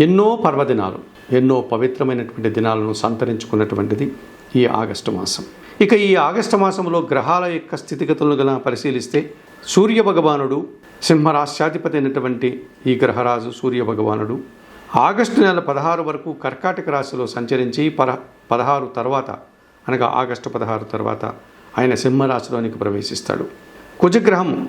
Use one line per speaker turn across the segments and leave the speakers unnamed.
ఎన్నో పర్వదినాలు ఎన్నో పవిత్రమైనటువంటి దినాలను సంతరించుకున్నటువంటిది ఈ ఆగస్టు మాసం. ఇక ఈ ఆగస్టు మాసంలో గ్రహాల యొక్క స్థితిగతులను గల పరిశీలిస్తే సూర్య భగవానుడు సింహరాశ్యాధిపతి అయినటువంటి ఈ గ్రహరాజు సూర్య భగవానుడు ఆగస్టు నెల పదహారు వరకు కర్కాటక రాశిలో సంచరించి పర పదహారు తర్వాత అనగా ఆగస్టు పదహారు తర్వాత ఆయన సింహరాశిలోనికి ప్రవేశిస్తాడు. కుజగ్రహం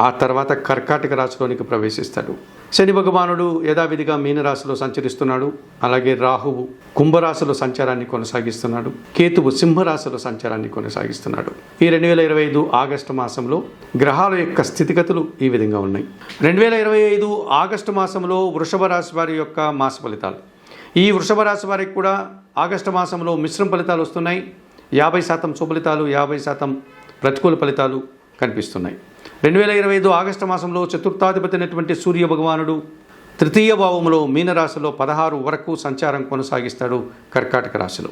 ఆ తర్వాత కర్కాటక రాశిలోనికి ప్రవేశిస్తాడు. శని భగవానుడు యథావిధిగా మీనరాశిలో సంచరిస్తున్నాడు. అలాగే రాహువు కుంభరాశిలో సంచారాన్ని కొనసాగిస్తున్నాడు. కేతువు సింహరాశిలో సంచారాన్ని కొనసాగిస్తున్నాడు. ఈ రెండు వేల ఇరవై ఐదు ఆగస్టు మాసంలో గ్రహాల యొక్క స్థితిగతులు ఈ విధంగా ఉన్నాయి. రెండు వేల ఇరవై ఐదు ఆగస్టు మాసంలో వృషభ రాశి వారి యొక్క మాస ఫలితాలు. ఈ వృషభ రాశి వారికి కూడా ఆగస్టు మాసంలో మిశ్రమ ఫలితాలు వస్తున్నాయి. యాభై శాతం సుఫలితాలు యాభై శాతం ప్రతికూల ఫలితాలు కనిపిస్తున్నాయి. రెండు వేల ఇరవై ఐదు ఆగస్టు మాసంలో చతుర్థాధిపతి అయినటువంటి సూర్య భగవానుడు తృతీయ భావంలో మీనరాశిలో పదహారు వరకు సంచారం కొనసాగిస్తాడు కర్కాటక రాశిలో.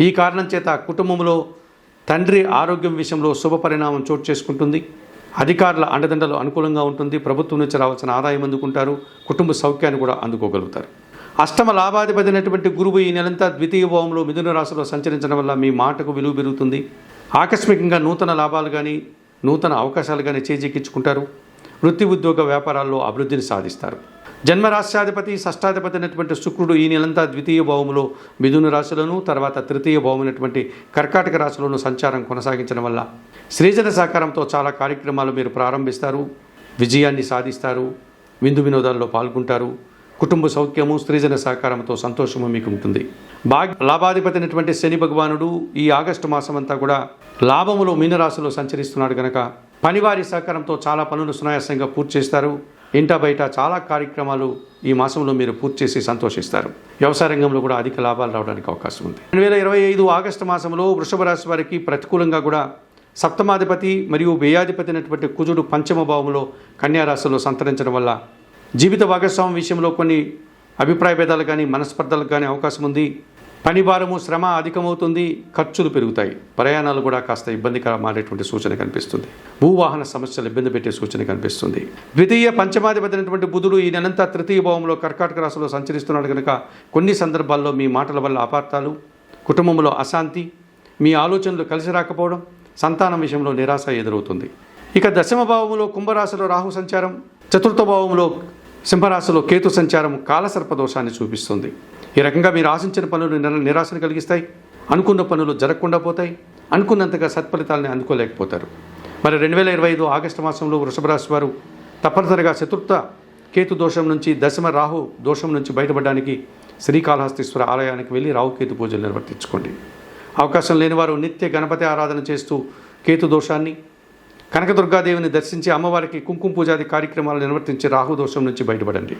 ఈ కారణం చేత కుటుంబంలో తండ్రి ఆరోగ్యం విషయంలో శుభ పరిణామం చోటు చేసుకుంటుంది. అధికారుల అండదండలు అనుకూలంగా ఉంటుంది. ప్రభుత్వం నుంచి రావాల్సిన ఆదాయం అందుకుంటారు. కుటుంబ సౌఖ్యాన్ని కూడా అందుకోగలుగుతారు. అష్టమ లాభాధిపతి అయినటువంటి గురువు ఈ నెలంతా ద్వితీయ భావంలో మిథున రాశిలో సంచరించడం వల్ల మీ మాటకు విలువ పెరుగుతుంది. ఆకస్మికంగా నూతన లాభాలు కానీ నూతన అవకాశాలుగానే చేజిక్కించుకుంటారు. వృత్తి ఉద్యోగ వ్యాపారాల్లో అభివృద్ధిని సాధిస్తారు. జన్మరాశ్యాధిపతి షష్టాధిపతి అయినటువంటి శుక్రుడు ఈ నెలంతా ద్వితీయ భావములో మిథున రాశులను తర్వాత తృతీయ భావమైనటువంటి కర్కాటక రాశులను సంచారం కొనసాగించడం వల్ల సృజన సహకారంతో చాలా కార్యక్రమాలు మీరు ప్రారంభిస్తారు. విజయాన్ని సాధిస్తారు. విందు వినోదాల్లో పాల్గొంటారు. కుటుంబ సౌఖ్యము స్త్రీజన సహకారంతో సంతోషము మీకు ఉంటుంది. భాగ్య లాభాధిపతి అయినటువంటి శని భగవానుడు ఈ ఆగస్టు మాసం అంతా కూడా లాభములో మీనరాశిలో సంచరిస్తున్నాడు కనుక పనివారి సహకారంతో చాలా పనులు సునాయాసంగా పూర్తి చేస్తారు. ఇంట బయట చాలా కార్యక్రమాలు ఈ మాసంలో మీరు పూర్తి చేసి సంతోషిస్తారు. వ్యవసాయ రంగంలో కూడా అధిక లాభాలు రావడానికి అవకాశం ఉంది. రెండు వేల ఇరవై ఐదు ఆగస్టు మాసంలో వృషభ రాశి వారికి ప్రతికూలంగా కూడా సప్తమాధిపతి మరియు వ్యయాధిపతి అయినటువంటి కుజుడు పంచమ భావంలో కన్యారాశిలో సంతరించడం వల్ల జీవిత భాగస్వామి విషయంలో కొన్ని అభిప్రాయ భేదాలు కానీ మనస్పర్ధలు కానీ అవకాశం ఉంది. పని భారము శ్రమ అధికమవుతుంది. ఖర్చులు పెరుగుతాయి. ప్రయాణాలు కూడా కాస్త ఇబ్బందికర మారేటువంటి సూచన కనిపిస్తుంది. భూవాహన సమస్యలు ఇబ్బంది పెట్టే సూచన కనిపిస్తుంది. ద్వితీయ పంచమాధిపతినటువంటి బుధుడు ఈ నెలంతా తృతీయ భావంలో కర్కాటక రాశిలో సంచరిస్తున్నాడు కనుక కొన్ని సందర్భాల్లో మీ మాటల వల్ల అపార్థాలు కుటుంబంలో అశాంతి మీ ఆలోచనలు కలిసి రాకపోవడం సంతానం విషయంలో నిరాశ ఎదురవుతుంది. ఇక దశమ భావంలో కుంభరాశిలో రాహు సంచారం చతుర్థ భావంలో సింహరాశిలో కేతు సంచారం కాలసర్ప దోషాన్ని చూపిస్తుంది. ఈ రకంగా మీరు ఆశించిన పనులు నిర- నిరాశను కలిగిస్తాయి. అనుకున్న పనులు జరగకుండా పోతాయి. అనుకున్నంతగా సత్ఫలితాలని అందుకోలేకపోతారు. మరి రెండు వేల ఇరవై ఐదు ఆగస్టు మాసంలో వృషభ రాశి వారు తప్పనిసరిగా చతుర్థ కేతు దోషం నుంచి దశమ రాహు దోషం నుంచి బయటపడడానికి శ్రీకాళహస్తీశ్వర ఆలయానికి వెళ్ళి రాహుకేతు పూజలు నిర్వర్తించుకోండి. అవకాశం లేని వారు నిత్య గణపతి ఆరాధన చేస్తూ కేతు దోషాన్ని కనకదుర్గాదేవిని దర్శించి అమ్మవారికి కుంకుమ పూజాది కార్యక్రమాలు నిర్వర్తించి రాహు దోషం నుంచి బయటపడండి.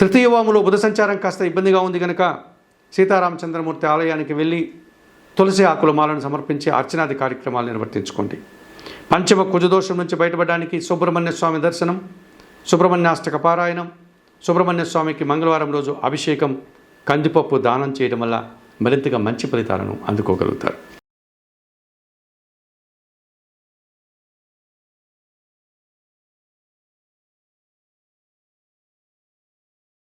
తృతీయ వాములో బుధ సంచారం కాస్త ఇబ్బందిగా ఉంది కనుక సీతారామచంద్రమూర్తి ఆలయానికి వెళ్ళి తులసి ఆకుల మాలను సమర్పించి అర్చనాది కార్యక్రమాలు నిర్వర్తించుకోండి. పంచమ కుజదోషం నుంచి బయటపడడానికి సుబ్రహ్మణ్య స్వామి దర్శనం సుబ్రహ్మణ్యాష్టక పారాయణం సుబ్రహ్మణ్య స్వామికి మంగళవారం రోజు అభిషేకం కందిపప్పు దానం చేయడం వల్ల మరింతగా మంచి ఫలితాలను అందుకోగలుగుతారు.